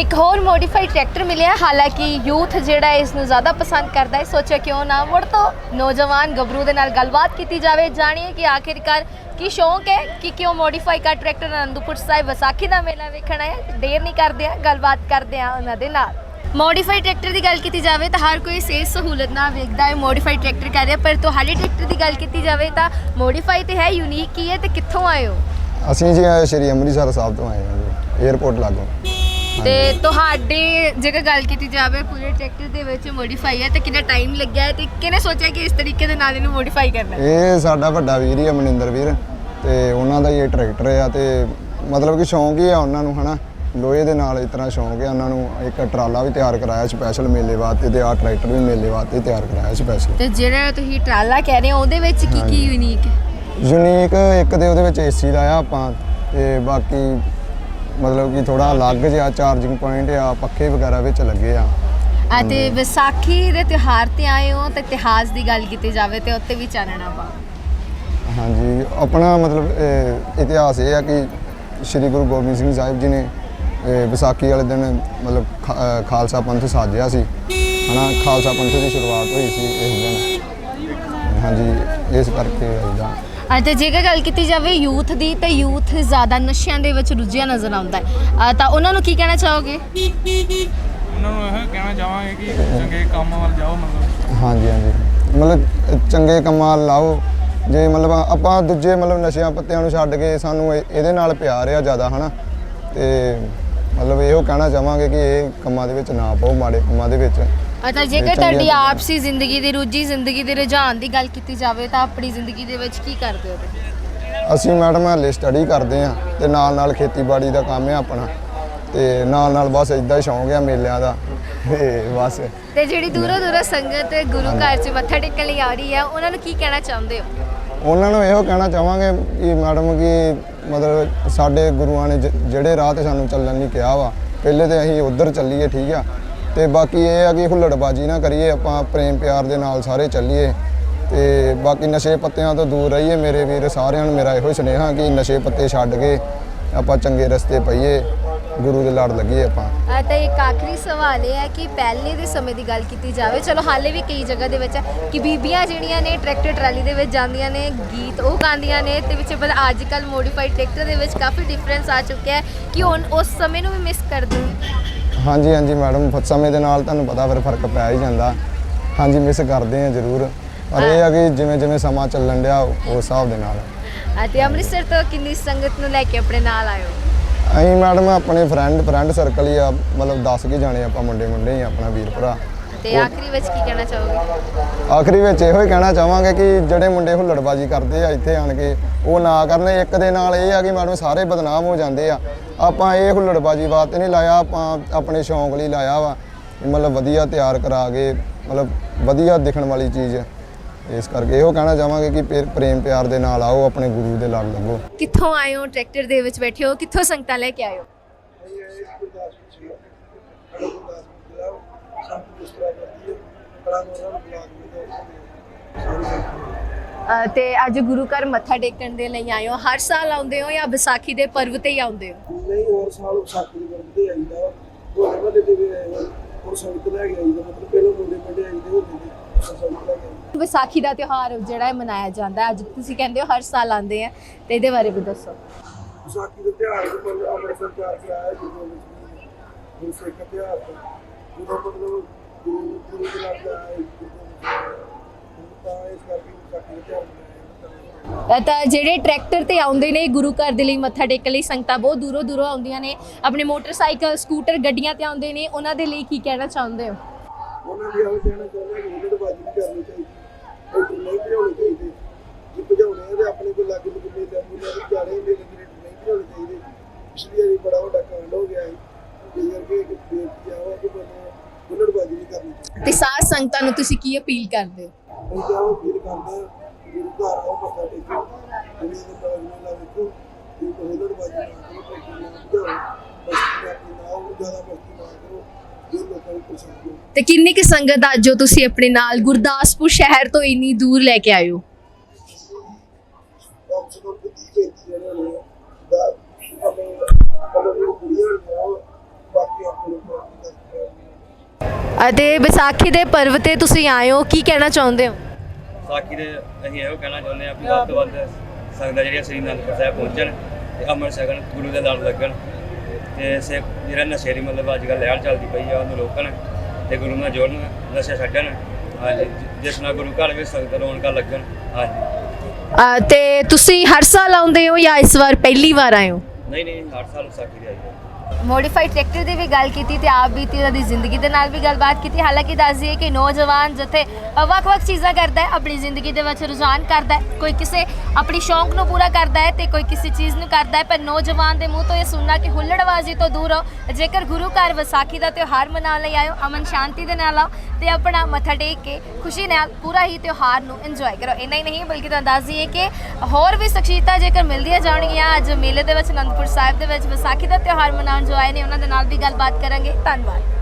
ਤੇ ਇੱਕ ਹੋਰ ਮੋਡੀਫਾਈਡ ਟਰੈਕਟਰ ਮਿਲਿਆ। ਹਾਲਾਂਕਿ ਯੂਥ ਜਿਹੜਾ ਹੈ ਇਸ ਨੂੰ ਜ਼ਿਆਦਾ ਪਸੰਦ ਕਰਦਾ ਹੈ। ਸੋਚਿਆ ਕਿਉਂ ਨਾ ਮੁੜ ਤੋਂ ਨੌਜਵਾਨ ਗੱਭਰੂ ਦੇ ਨਾਲ ਗੱਲਬਾਤ ਕੀਤੀ ਜਾਵੇ। ਜਾਣੀਏ ਕਿ ਆਖਿਰਕਾਰ ਕੀ ਸ਼ੌਂਕ ਹੈ, ਕਿ ਕਿਉਂ ਮੋਡੀਫਾਈ ਕਰ ਟਰੈਕਟਰ ਅਨੰਦਪੁਰ ਸਾਹਿਬ ਵਿਸਾਖੀ ਦਾ ਮੇਲਾ ਵੇਖਣਾ ਹੈ ਦੇਰ ਨਹੀਂ ਕਰਦੇ ਆ, ਗੱਲਬਾਤ ਕਰਦੇ ਆ ਉਹਨਾਂ ਦੇ ਨਾਲ। ਮੋਡੀਫਾਈਡ ਟਰੈਕਟਰ ਦੀ ਗੱਲ ਕੀਤੀ ਜਾਵੇ ਤਾਂ ਹਰ ਕੋਈ ਸੇਧ ਸਹੂਲਤ ਨਾਲ ਵੇਖਦਾ ਹੈ ਮੋਡੀਫਾਈਡ ਟਰੈਕਟਰ ਕਰ ਰਿਹਾ। ਪਰ ਤੁਹਾਡੇ ਟਰੈਕਟਰ ਦੀ ਗੱਲ ਕੀਤੀ ਜਾਵੇ ਤਾਂ ਮੋਡੀਫਾਈ ਤੇ ਹੈ ਯੂਨੀਕ ਕੀ ਹੈ ਤੇ ਕਿੱਥੋਂ ਆਏ ਹੋ? ਅਸੀਂ ਜੀ ਆਏ ਸ਼੍ਰੀ ਅੰਮ੍ਰਿਤਸਰ ਸਾਹਿਬ ਤੋਂ ਆਏ ਹਾਂ ਜੀ 에어ਪੋਰਟ ਲਾਗੋਂ। ਤੇ ਤੁਹਾਡੇ ਜੇਕਰ ਗੱਲ ਕੀਤੀ ਜਾਵੇ ਪੂਰੇ ਟਰੈਕਟਰ ਦੇ ਵਿੱਚ ਮੋਡੀਫਾਈ ਹੈ ਤੇ ਕਿੰਨਾ ਟਾਈਮ ਲੱਗਿਆ ਹੈ ਤੇ ਕਿਹਨੇ ਸੋਚਿਆ ਕਿ ਇਸ ਤਰੀਕੇ ਦੇ ਨਾਲ ਇਹਨੂੰ ਮੋਡੀਫਾਈ ਕਰਨਾ ਹੈ? ਇਹ ਸਾਡਾ ਵੱਡਾ ਵੀਰ ਹੀ ਆ ਮਨਿੰਦਰ ਵੀਰ। ਤੇ ਉਹਨਾਂ ਦਾ ਹੀ ਇਹ ਟਰੈਕਟਰ ਆ ਤੇ ਮਤਲਬ ਕਿ ਸ਼ੌਂਕ ਹੀ ਆ ਉਹਨਾਂ ਨੂੰ ਹਨਾ? ਲੋਹੇ ਦੇ ਨਾਲ ਇਸ ਤਰ੍ਹਾਂ ਸ਼ੌਂਕ ਹੈ ਉਹਨਾਂ ਨੂੰ। ਇੱਕ ਟਰਾਲਾ ਵੀ ਤਿਆਰ ਕਰਾਇਆ ਸਪੈਸ਼ਲ ਮੇਲੇ ਵਾਸਤੇ ਤੇ ਆਹ ਟਰੈਕਟਰ ਵੀ ਮੇਲੇ ਵਾਸਤੇ ਤਿਆਰ ਕਰਾਇਆ ਸਪੈਸ਼ਲ ਤੇ ਜਿਹੜਾ ਤੁਸੀਂ ਟਰਾਲਾ ਕਹਿ ਰਹੇ ਹੋ ਉਹਦੇ ਵਿੱਚ ਕੀ ਕੀ ਯੂਨੀਕ ਹੈ? ਯੂਨੀਕ ਇੱਕ ਦੇ ਉਹਦੇ ਵਿੱਚ ਏਸੀ ਲਾਇਆ ਆਪਾਂ ਤੇ ਬਾਕੀ ਮਤਲਬ ਕਿ ਥੋੜਾ ਅਲੱਗ ਜਿਹਾ ਚਾਰਜਿੰਗ ਪੁਆਇੰਟ ਆ ਪੱਖੇ ਵਗੈਰਾ ਵਿੱਚ ਲੱਗੇ ਆ। ਆ ਤੇ ਵਿਸਾਖੀ ਦੇ ਤਿਉਹਾਰ ਤੇ ਆਏ ਹੋ ਤੇ ਇਤਿਹਾਸ ਦੀ ਗੱਲ ਕੀਤੀ ਜਾਵੇ ਤੇ ਉੱਤੇ ਵੀ ਚਾਨਣਾ ਪਾ। ਹਾਂਜੀ ਆਪਣਾ ਮਤਲਬ ਇਤਿਹਾਸ ਇਹ ਆ ਕਿ ਸ੍ਰੀ ਗੁਰੂ ਗੋਬਿੰਦ ਸਿੰਘ ਸਾਹਿਬ ਜੀ ਨੇ ਵਿਸਾਖੀ ਵਾਲੇ ਦਿਨ ਮਤਲਬ ਖਾਲਸਾ ਪੰਥ ਸਾਜਿਆ ਸੀ। ਹਨਾ ਖਾਲਸਾ ਪੰਥ ਦੀ ਸ਼ੁਰੂਆਤ ਹੋਈ ਸੀ ਇਸ ਦਿਨ। ਹਾਂਜੀ ਇਸ ਕਰਕੇ ਇਹਦਾ ਆ ਤੇ ਜੇਕਰ ਗੱਲ ਕੀਤੀ ਜਾਵੇ ਯੂਥ ਦੀ ਤੇ ਯੂਥ ਜ਼ਿਆਦਾ ਨਸ਼ਿਆਂ ਦੇ ਵਿੱਚ ਰੁੱਝਿਆ ਨਜ਼ਰ ਆਉਂਦਾ ਹੈ। ਤਾਂ ਉਹਨਾਂ ਨੂੰ ਕੀ ਕਹਿਣਾ ਚਾਹੋਗੇ? ਉਹਨਾਂ ਨੂੰ ਇਹ ਕਹਿਣਾ ਚਾਹਾਂਗੇ ਕਿ ਚੰਗੇ ਕੰਮ ਵੱਲ ਜਾਓ ਮਤਲਬ। ਹਾਂਜੀ ਹਾਂਜੀ। ਮਤਲਬ ਚੰਗੇ ਕੰਮਾਂ ਵੱਲ ਲਾਓ ਜੇ ਮਤਲਬ ਆਪਾਂ ਦੂਜੇ ਮਤਲਬ ਨਸ਼ਿਆਂ ਪੱਤਿਆਂ ਨੂੰ ਛੱਡ ਕੇ ਸਾਨੂੰ ਇਹ- ਇਹਦੇ ਨਾਲ ਪਿਆਰ ਆ ਜ਼ਿਆਦਾ ਹਨਾ? ਤੇ ਮਤਲਬ ਇਹੋ ਕਹਿਣਾ ਚਾਹਾਂਗੇ ਕਿ ਇਹ ਕੰਮਾਂ ਦੇ ਵਿੱਚ ਨਾ ਪਾਓ ਮਾੜੇ ਕੰਮਾਂ ਦੇ ਵਿੱਚ। ਅੱਛਾ ਜੇਕਰ ਤੁਹਾਡੀ। ਆਪਸੀ ਜ਼ਿੰਦਗੀ ਦੀ ਰੁਚੀ ਜ਼ਿੰਦਗੀ ਦੇ ਰੁਝਾਨ ਦੀ ਗੱਲ ਕੀਤੀ ਜਾਵੇ ਤਾਂ ਆਪਣੀ ਜ਼ਿੰਦਗੀ ਦੇ ਵਿੱਚ ਕੀ ਕਰਦੇ ਹੋ? ਅਸੀਂ ਮੈਡਮ ਹਾਲੇ ਸਟੱਡੀ ਕਰਦੇ ਆ ਤੇ ਨਾਲ ਨਾਲ ਖੇਤੀਬਾੜੀ ਦਾ ਕੰਮ ਹੈ ਆਪਣਾ। ਤੇ ਨਾਲ ਨਾਲ ਬਸ ਇਦਾਂ ਹੀ ਸ਼ੌਂਕ ਆ ਮੇਲਿਆਂ ਦਾ। ਤੇ ਬਸ। ਤੇ ਜਿਹੜੀ ਦੂਰੋਂ ਦੂਰੋਂ ਸੰਗਤ ਗੁਰੂ ਘਰ 'ਚ ਮੱਥਾ ਟੇਕਣ ਲਈ ਆ ਰਹੀ ਹੈ ਉਹਨਾਂ ਨੂੰ ਕੀ ਕਹਿਣਾ ਚਾਹੁੰਦੇ ਹੋ? ਉਹਨਾਂ ਨੂੰ ਇਹੋ ਕਹਿਣਾ ਚਾਹਾਂਗੇ ਕਿ ਮੈਡਮ ਕਿ ਮਤਲਬ ਸਾਡੇ ਗੁਰੂਆਂ ਨੇ ਜਿਹੜੇ ਰਾਹ ਤੇ ਸਾਨੂੰ ਚੱਲਣ ਲਈ ਕਿਹਾ ਵਾ ਪਹਿਲੇ ਤੇ ਅਸੀਂ ਉਧਰ ਚੱਲੀਏ ਠੀਕ ਆ। ਤੇ ਬਾਕੀ ਇਹ ਆ ਕਿ ਹੁੱਲੜਬਾਜੀ ਨਾ ਕਰੀਏ, ਆਪਾਂ ਪ੍ਰੇਮ ਪਿਆਰ ਦੇ ਨਾਲ ਸਾਰੇ ਚੱਲੀਏ। ਤੇ ਬਾਕੀ ਨਸ਼ੇ ਪੱਤਿਆਂ ਤੋਂ ਦੂਰ ਰਹੀਏ ਮੇਰੇ ਵੀਰ, ਸਾਰਿਆਂ ਨੂੰ ਮੇਰਾ ਇਹੋ ਹੀ ਸੁਨੇਹਾ ਕਿ ਨਸ਼ੇ ਪੱਤੇ ਛੱਡ ਕੇ ਆਪਾਂ ਚੰਗੇ ਰਸਤੇ ਪਈਏ, ਗੁਰੂ ਦੇ ਲੜ ਲੱਗੀਏ ਆਪਾਂ। ਆ ਤਾਂ ਇੱਕ ਆਖਰੀ ਸਵਾਲ ਇਹ ਹੈ ਕਿ ਪਹਿਲੇ ਦੇ ਸਮੇਂ ਦੀ ਗੱਲ ਕੀਤੀ ਜਾਵੇ, ਚਲੋ ਹਾਲੇ ਵੀ ਕਈ ਜਗ੍ਹਾ ਦੇ ਵਿੱਚ ਹੈ ਕਿ ਬੀਬੀਆਂ ਜਿਹੜੀਆਂ ਨੇ ਟਰੈਕਟਰ ਟਰਾਲੀ ਦੇ ਵਿੱਚ ਜਾਂਦੀਆਂ ਨੇ, ਗੀਤ ਉਹ ਗਾਉਂਦੀਆਂ ਨੇ, ਤੇ ਵਿੱਚ ਪਰ ਅੱਜ ਕੱਲ ਮੋਡੀਫਾਈਡ ਟਰੈਕਟਰ ਦੇ ਵਿੱਚ ਕਾਫੀ ਡਿਫਰੈਂਸ ਆ ਚੁੱਕਿਆ ਹੈ ਕਿ ਹੁਣ ਉਸ ਸਮੇਂ ਨੂੰ ਵੀ ਮਿਸ ਕਰਦੇ ਹੋ ਹਾਂਜੀ ਹਾਂਜੀ ਮੈਡਮ ਸਮੇਂ ਦੇ ਨਾਲ ਤੁਹਾਨੂੰ ਪਤਾ ਫਿਰ ਫ਼ਰਕ ਪੈ ਹੀ ਜਾਂਦਾ। ਹਾਂਜੀ ਮਿਸ ਕਰਦੇ ਆ ਜ਼ਰੂਰ। ਪਰ ਇਹ ਆ ਕਿ ਜਿਵੇਂ ਜਿਵੇਂ ਸਮਾਂ ਚੱਲਣ ਡਿਆ ਉਸ ਹਿਸਾਬ ਦੇ ਨਾਲ। ਆ ਤੇ ਅੰਮ੍ਰਿਤਸਰ ਤੋਂ ਕਿੰਨੀ ਸੰਗਤ ਨੂੰ ਲੈ ਕੇ ਆਪਣੇ ਨਾਲ ਆਇਓ ਅਸੀਂ ਮੈਡਮ ਆਪਣੇ ਫਰੈਂਡ ਫਰੈਂਡ ਸਰਕਲ ਹੀ ਆ। ਮਤਲਬ 10 ਕੇ ਜਾਣੇ ਆਪਾਂ ਮੁੰਡੇ ਮੁੰਡੇ ਹੀ ਆ ਆਪਣਾ ਵੀਰ ਭਰਾ ਤੇ ਆਖਰੀ ਵਿੱਚ ਕੀ ਕਹਿਣਾ ਚਾਹੋਗੇ? ਆਖਰੀ ਵਿੱਚ ਇਹੋ ਹੀ ਕਹਿਣਾ ਚਾਹਾਂਗੇ ਕਿ ਜਿਹੜੇ ਮੁੰਡੇ ਹੁੱਲੜਬਾਜੀ ਕਰਦੇ ਆ ਇੱਥੇ ਆਣ ਕੇ ਉਹ ਨਾ ਕਰਨ। ਇੱਕ ਦੇ ਨਾਲ ਇਹ ਆ ਕਿ ਮੈਡਮ ਸਾਰੇ ਬਦਨਾਮ ਹੋ ਜਾਂਦੇ ਆ। ਆਪਾਂ ਇਹ ਹੁੱਲੜਬਾਜੀ ਵਾਸਤੇ ਨਹੀਂ ਲਾਇਆ ਆਪਾਂ ਆਪਣੇ ਸ਼ੌਂਕ ਲਈ ਲਾਇਆ ਵਾ। ਮਤਲਬ ਵਧੀਆ ਤਿਆਰ ਕਰਾ ਕੇ ਮਤਲਬ ਵਧੀਆ ਦਿਖਣ ਵਾਲੀ ਚੀਜ਼। ਇਸ ਕਰਕੇ ਇਹੋ ਕਹਿਣਾ ਚਾਹਾਂਗੇ ਕਿ ਪੇ- ਪ੍ਰੇਮ ਪਿਆਰ ਦੇ ਨਾਲ ਆਓ ਆਪਣੇ ਗੁਰੂ ਦੇ ਲੜ ਲੱਗੋ। ਕਿੱਥੋਂ ਆਏ ਹੋ ਟਰੈਕਟਰ ਦੇ ਵਿੱਚ ਬੈਠੇ ਹੋ ਕਿੱਥੋਂ ਸੰਗਤਾਂ ਲੈ ਕੇ ਆਏ ਹੋ? ਅ, ਤੇ ਅੱਜ ਗੁਰੂ ਘਰ ਮੱਥਾ ਟੇਕਣ ਦੇ ਲਈ ਆਏ ਹੋ। ਹਰ ਸਾਲ ਆਉਂਦੇ ਹੋ ਜਾਂ ਵਿਸਾਖੀ ਦੇ ਪਰਵ ਤੇ ਹੀ ਆਉਂਦੇ ਹੋ? ਨਹੀਂ ਹੋਰ ਸਾਲ ਵਿਸਾਖੀ ਦੇ ਵਰਤ ਤੇ ਆਈਦਾ। ਹੋਲੇ ਵਾਲੇ ਦੇ ਵੀ ਆਏ ਹੋਰ ਸੰਗਤ ਲੈ ਕੇ ਆਈਦਾ ਮਤਲਬ ਪਹਿਲਾਂ ਮੁੰਡੇ ਮੁੰਡੇ ਆਈਦੇ ਹੋਲੇ ਦੇ ਸੰਗਤ ਲੈ ਕੇ ਆਈਦਾ। ਵਿਸਾਖੀ ਦਾ ਤਿਉਹਾਰ ਜਿਹੜਾ ਹੈ ਮਨਾਇਆ ਜਾਂਦਾ ਹੈ ਅੱਜ ਤੁਸੀਂ ਕਹਿੰਦੇ ਹੋ ਹਰ ਸਾਲ ਆਉਂਦੇ ਆ ਤੇ ਇਹਦੇ ਬਾਰੇ ਵੀ ਦੱਸੋ। ਵਿਸਾਖੀ ਦੇ ਤਿਉਹਾਰ ਦੇ ਪਰ ਆਪਣੇ ਸਰਕਾਰ ਕਰਾਇਆ ਗੁਰੂ ਗੋਬਿੰਦ ਸਿੰਘ ਜੀ ਨੇ। ਗੁਰੂ ਸਿੱਖ ਤਿਉਹਾਰ ਤੋਂ। ਜਦੋਂ ਮਤਲਬ ਗੁਰੂ ਗੁਰੂ ਦੇ ਨਾਲ ਦਾ ਆਏ ਤਾਂ ਇਸ ਕਰਕੇ ਵਿਸਾਖੀ ਦਾ ਤਿਉਹਾਰ ਮਨਾਇਆ ਜਾਂਦਾ ਅ, ਤਾਂ ਜਿਹੜੇ ਟਰੈਕਟਰ ਤੇ ਆਉਂਦੇ ਨੇ ਗੁਰੂ ਘਰ ਦੇ ਲਈ ਮੱਥਾ ਟੇਕਣ ਲਈ ਸੰਗਤਾਂ ਬਹੁਤ ਦੂਰੋਂ ਦੂਰੋਂ ਆਉਂਦੀਆਂ ਨੇ। ਆਪਣੇ ਮੋਟਰਸਾਈਕਲ ਸਕੂਟਰ ਗੱਡੀਆਂ ਤੇ ਆਉਂਦੇ ਨੇ। ਉਹਨਾਂ ਦੇ ਲਈ ਕੀ ਕਹਿਣਾ ਚਾਹੁੰਦੇ ਹੋ? ਉਹਨਾਂ ਦੀ ਇਹੋ ਕਹਿਣਾ ਚਾਹੁੰਦੇ ਕਿ ਉਹਨਾਂ ਬਾਜੀ ਨਹੀਂ ਕਰਨੀ ਚਾਹੀਦੀ ਟਰੈਕਟਰ ਨਹੀਂ ਭਜਾਉਣੇ ਚਾਹੀਦੇ ਜੇ ਭਜਾਉਣੇ ਆ ਤੇ ਆਪਣੇ ਕੋਲ ਲੱਗ ਲੁੱਗ ਮੇਲੇ ਮੂਲੇ ਦੇ ਜਾਣੇ ਮੇਲੇ ਦੇ ਨਹੀਂ ਭਜਾਉਣੇ ਚਾਹੀਦੇ ਪਿਛਲੀ ਵਾਰੀ ਬੜਾ ਵੱਡਾ ਕਾਂਡ ਹੋ ਗਿਆ ਸੀ ਇਸ ਕਰਕੇ ਇੱਕ ਬੇਨਤੀ ਆ ਵਾ ਕਿ ਮੈਨੂੰ ਹੁੱਲੜਬਾਜ਼ੀ ਨਹੀਂ ਕਰਨੀ ਚਾਹੀਦੀ ਤੇ ਸਾਧ ਸੰਗਤਾਂ ਨੂੰ ਤੁਸੀਂ ਕੀ ਅਪੀਲ ਕਰਦੇ ਹੋ? ਅਸੀਂ ਤਾਂ ਉਹ ਫੀਲ ਕਰਦੇ ਗੁਰੂ ਘਰ ਆਓ ਮੱਥਾ ਟੇਕੋ। ਦੁਨੀਆ ਦੇ ਬਾਗ ਮੇਲਾ ਵੇਖੋ ਜੇ ਕੋਈ ਹੁੱਲੜਬਾਜ਼ੀ ਨਾ ਕਰੋ ਟਰੈਕਟਰ ਨਾ ਭਜਾਓ ਬਸਤੀ ਆਪਣੀ ਨਾ ਆਓ ਜ਼ਿਆਦਾ ਬਸਤੀ ਨਾ ਕਰੋ ਜੋ ਲੋਕਾਂ ਨੂੰ ਪਸੰਦ ਕਰੋ ਤੇ ਕਿੰਨੀ ਕਿ ਸੰਗਤ ਅੱਜ ਜੋ ਤੁਸੀਂ ਆਪਣੇ ਨਾਲ ਗੁਰਦਾਸਪੁਰ ਸ਼ਹਿਰ ਤੋਂ ਇੰਨੀ ਦੂਰ ਲੈ ਕੇ ਆਏ ਹੋ? ਕਮ ਸੇ ਕਮ ਤੀਹ ਪੈਂਤੀ ਜਣੇ ਹੋਣੇ ਆ ਦਾ ਆਪਣੇ ਮਤਲਬ ਉਹ ਕੁੜੀਆਂ ਹੋਣੀਆਂ ਉਹ ਬਾਕੀ ਆਪਣੇ ਅਤੇ ਵਿਸਾਖੀ ਦੇ ਪਰਵ ਤੇ ਤੁਸੀਂ ਆਏ ਹੋ ਕੀ ਕਹਿਣਾ ਚਾਹੁੰਦੇ ਹੋ? ਸਾਖੀ ਦੇ ਅਸੀਂ ਇਹੋ ਕਹਿਣਾ ਚਾਹੁੰਦੇ ਹਾਂ ਕਿ ਵੱਧ ਤੋਂ ਵੱਧ ਸੰਗਤਾਂ ਜਿਹੜੀਆਂ ਸ੍ਰੀ ਅਨੰਦਪੁਰ ਸਾਹਿਬ ਪਹੁੰਚਣ ਤੇ ਅੰਮ੍ਰਿਤ ਛਕਣ ਗੁਰੂ ਦੇ ਲੜ ਲੱਗਣ ਤੇ ਸਿੱਖ ਜਿਹੜਾ ਨਸ਼ੇ ਦੀ ਮਤਲਬ ਅੱਜ ਕੱਲ੍ਹ ਲਹਿਰ ਚੱਲਦੀ ਪਈ ਆ ਉਹਨੂੰ ਰੋਕਣ ਤੇ ਗੁਰੂ ਨਾਲ ਜੁੜਨ ਨਸ਼ਾ ਛੱਡਣ ਹਾਂਜੀ ਜਿਸ ਨਾਲ ਗੁਰੂ ਘਰ ਵਿੱਚ ਸੰਗਤ ਰੌਣਕਾਂ ਲੱਗਣ ਹਾਂਜੀ। ਅ, ਤੇ ਤੁਸੀਂ ਹਰ ਸਾਲ ਆਉਂਦੇ ਹੋ ਜਾਂ ਇਸ ਵਾਰ ਪਹਿਲੀ ਵਾਰ ਆਏ ਹੋ? ਨਹੀਂ ਨਹੀਂ ਹਰ ਸਾਲ ਸਾਖੀ ਦੇ ਆਈ ਹੈ ਮੋਡੀਫਾਈਡ ਟਰੈਕਟਰ ਦੀ ਵੀ ਗੱਲ ਕੀਤੀ ਤੇ ਆਪ ਬੀਤੀ ਉਹਨਾਂ ਦੀ ਜ਼ਿੰਦਗੀ ਦੇ ਨਾਲ ਵੀ ਗੱਲਬਾਤ ਕੀਤੀ। ਹਾਲਾਂਕਿ ਦੱਸ ਦਈਏ ਕਿ ਨੌਜਵਾਨ ਜਿੱਥੇ ਵੱਖ-ਵੱਖ ਚੀਜ਼ਾਂ ਕਰਦਾ ਹੈ, ਆਪਣੀ ਜ਼ਿੰਦਗੀ ਦੇ ਵਿੱਚ ਰੁਝਾਨ ਕਰਦਾ ਹੈ, ਕੋਈ ਕਿਸੇ ਆਪਣੀ ਸ਼ੌਂਕ ਨੂੰ ਪੂਰਾ ਕਰਦਾ ਹੈ ਤੇ ਕੋਈ ਕਿਸੇ ਚੀਜ਼ ਨੂੰ ਕਰਦਾ ਹੈ, ਪਰ ਨੌਜਵਾਨ ਦੇ ਮੂੰਹ ਤੋਂ ਇਹ ਸੁਣਨਾ ਕਿ ਹੁੱਲੜਬਾਜ਼ੀ ਤੋਂ ਦੂਰ ਰਹੋ। ਜੇਕਰ ਗੁਰੂ ਘਰ ਵਿਸਾਖੀ ਦਾ ਤਿਉਹਾਰ ਮਨਾਉਣ ਲਈ ਆਇਓ, ਅਮਨ ਸ਼ਾਂਤੀ ਦੇ ਨਾਲ ਆਓ ਤੇ ਆਪਣਾ ਮੱਥਾ ਟੇਕ ਕੇ ਖੁਸ਼ੀ ਨਾਲ ਪੂਰਾ ਹੀ ਤਿਉਹਾਰ ਨੂੰ ਇੰਜੋਏ ਕਰੋ। ਇੰਨਾ ਹੀ ਨਹੀਂ, ਬਲਕਿ ਤੁਹਾਨੂੰ ਦੱਸ ਦਈਏ ਕਿ ਹੋਰ ਵੀ ਸ਼ਖਸੀਅਤਾਂ ਜੇਕਰ ਮਿਲਦੀਆਂ ਜਾਣਗੀਆਂ, ਅੱਜ ਮੇਲੇ ਦੇ ਵਿੱਚ ਅਨੰਦਪੁਰ ਸਾਹਿਬ ਦੇ ਵਿੱਚ ਵਿਸਾਖੀ ਦਾ ਤਿਉਹਾਰ ਮਨਾਉਣ ਜੋ ਆਏ ਨੇ ਉਹਨਾਂ ਦੇ ਨਾਲ ਵੀ ਗੱਲਬਾਤ ਕਰਾਂਗੇ। ਧੰਨਵਾਦ।